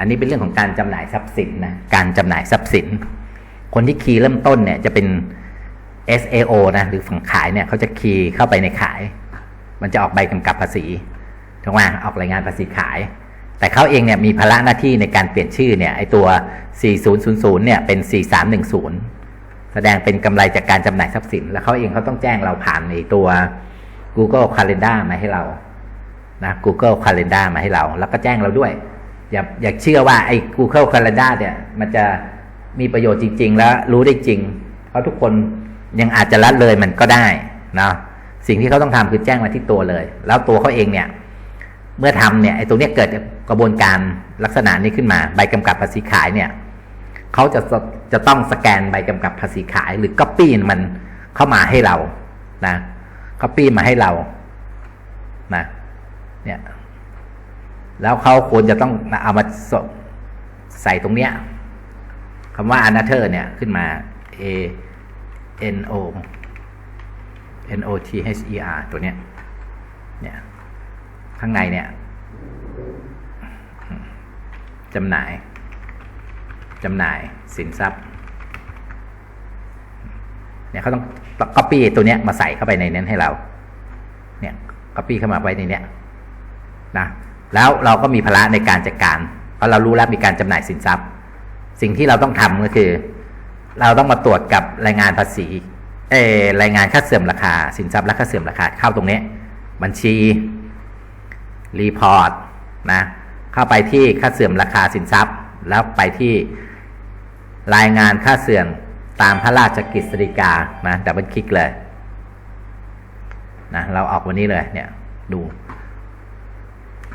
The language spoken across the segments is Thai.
อันนี้เป็นเรื่องของการจำหน่ายทรัพย์สินนะการจำหน่ายทรัพย์สิน คนที่คีย์เริ่มต้นเนี่ยจะเป็น SAO นะหรือฝั่งขายเนี่ยเขาจะคีย์เข้าไปในขาย มันจะออกใบกำกับภาษีถูกไหมออกรายงานภาษีขาย แต่เขาเองเนี่ยมีภาระหน้าที่ในการเปลี่ยนชื่อเนี่ยไอตัว 4000 เนี่ยเป็น 4310 แสดงเป็นกำไรจากการจำหน่ายทรัพย์สิน แล้วเขาเองเขาต้องแจ้งเราผ่านในตัว Google Calendar มาให้เรานะ Google Calendar มาให้เรา แล้วก็แจ้งเราด้วย อย่าอย่าเชื่อว่าไอ้ Google Calendar เนี่ย มันจะมีประโยชน์จริง ๆ แล้วรู้ได้จริง เพราะทุกคนยังอาจจะละเลยมันก็ได้นะสิ่งที่เขาต้องทำคือแจ้งมาที่ตัวเลย แล้วตัวเขาเองเนี่ย เมื่อทำเนี่ยไอ้ตรงเนี้ยเกิดกระบวนการลักษณะนี้ขึ้นมา ใบกำกับภาษีขายเนี่ยเขาจะจะต้องสแกนใบกำกับภาษีขาย หรือก๊อปปี้มันเข้ามาให้เรานะก๊อปปี้มาให้เรานะเนี่ย แล้วเขาควรจะต้องเอามาสใส่ตรงเนี้ยคำว่า another เนี่ยขึ้นมา a n o n o t h e r ตัวเนี้ยเนี่ยข้างในเนี่ยจำหน่ายจำหน่ายสินทรัพย์เนี่ยเขาต้องก๊อปปี้ตัวเนี้ยมาใส่เข้าไปในนั้นให้เรา เนี่ยก๊อปปี้เข้ามาไว้ในเนี้ยนะ แล้วเราก็มีภาระในการจัดการ เพราะเรารู้แล้วมีการจำหน่ายสินทรัพย์ สิ่งที่เราต้องทำก็คือ เราต้องมาตรวจกับรายงานภาษีเออรายงานค่าเสื่อมราคา สินทรัพย์และค่าเสื่อมราคาเข้าตรงนี้ บัญชีรีพอร์ตนะเข้าไปที่ค่าเสื่อมราคาสินทรัพย์ แล้วไปที่รายงานค่าเสื่อมตามพระราชกฤษฎีกานะดับเบิลคลิกเลยนะเราออกวันนี้เลยเนี่ยดู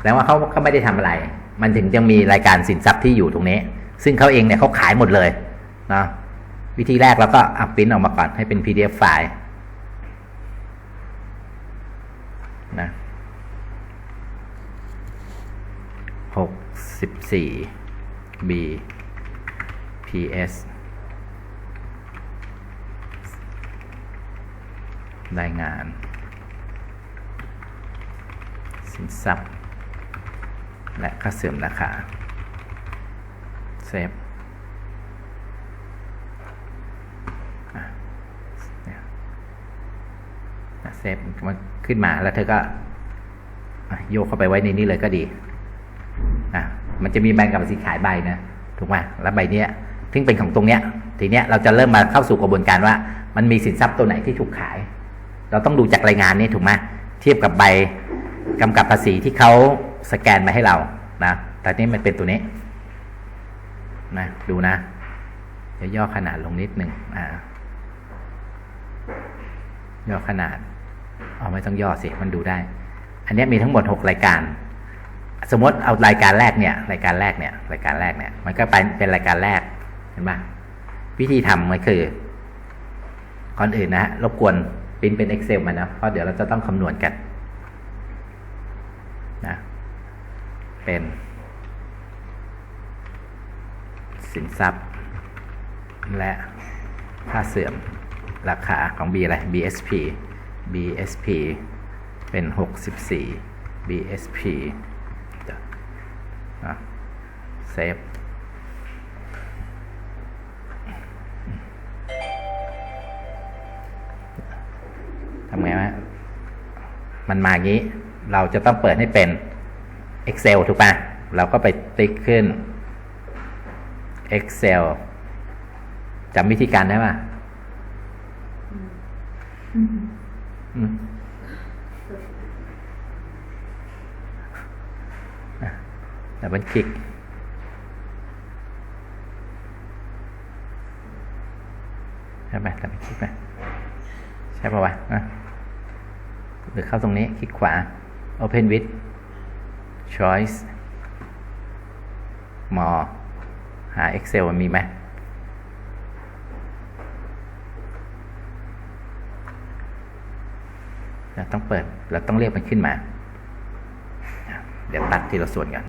แล้วว่าเขาเขาไม่ได้ทำอะไร มันถึงจะมีรายการสินทรัพย์ที่อยู่ตรงนี้ ซึ่งเขาเองเนี่ยเขาขายหมดเลยนะวิธีแรกเราก็อัพปริ้นออกมาก่อนให้เป็น PDF ไฟล์นะหกสิบสี่ B PS รายงาน สินทรัพย์ และค่าเสื่อมราคาเซฟเซฟมันขึ้นมาแล้วเธอก็โยกเข้าไปไว้ในนี้เลยก็ดีอะมันจะมีแบงก์กับภาษีขายใบนะถูกไหมแล้วใบเนี้ยซึ่งเป็นของตรงเนี้ย ทีเนี้ยเราจะเริ่มมาเข้าสู่กระบวนการว่า มันมีสินทรัพย์ตัวไหนที่ถูกขาย เราต้องดูจากรายงานนี้ถูกไหมเทียบกับใบกำกับภาษีที่เขา สแกนมาให้เรานะแต่นี่มันเป็นตัวนี้นะดูนะจะย่อขนาดลงนิดหนึ่งอ่าย่อขนาดเอาไม่ต้องย่อสิมันดูได้ อันนี้มีทั้งหมดหกรายการ สมมติเอารายการแรกเนี่ย รายการแรกเนี่ย รายการแรกเนี่ย มันก็ไปเป็นรายการแรกเห็นไหมวิธีทำมันคือก่อนอื่นนะฮะรบกวนปริ้นเป็น Excel มานะเพราะเดี๋ยวเราจะต้องคำนวณกัน เป็น สินทรัพย์ และค่าเสื่อมราคาของ B อะไร BSP BSP เป็น 64 BSP เซฟทำไงวะมันมางี้ เราจะต้องเปิดให้เป็น Excel ถูกป่ะเราก็ไปติ๊กขึ้น Excel จำวิธีการได้ป่ะอืมอะดับเบิลคลิกใช่ไหมดับเบิลคลิกไหมใช่ป่าวะอะหรือเข้าตรงนี้ คลิกขวา Open with Choice More หา Excel มันมีไหม เราต้องเปิด เราต้องเรียกมันขึ้นมา เดี๋ยวตัดทีละส่วนกัน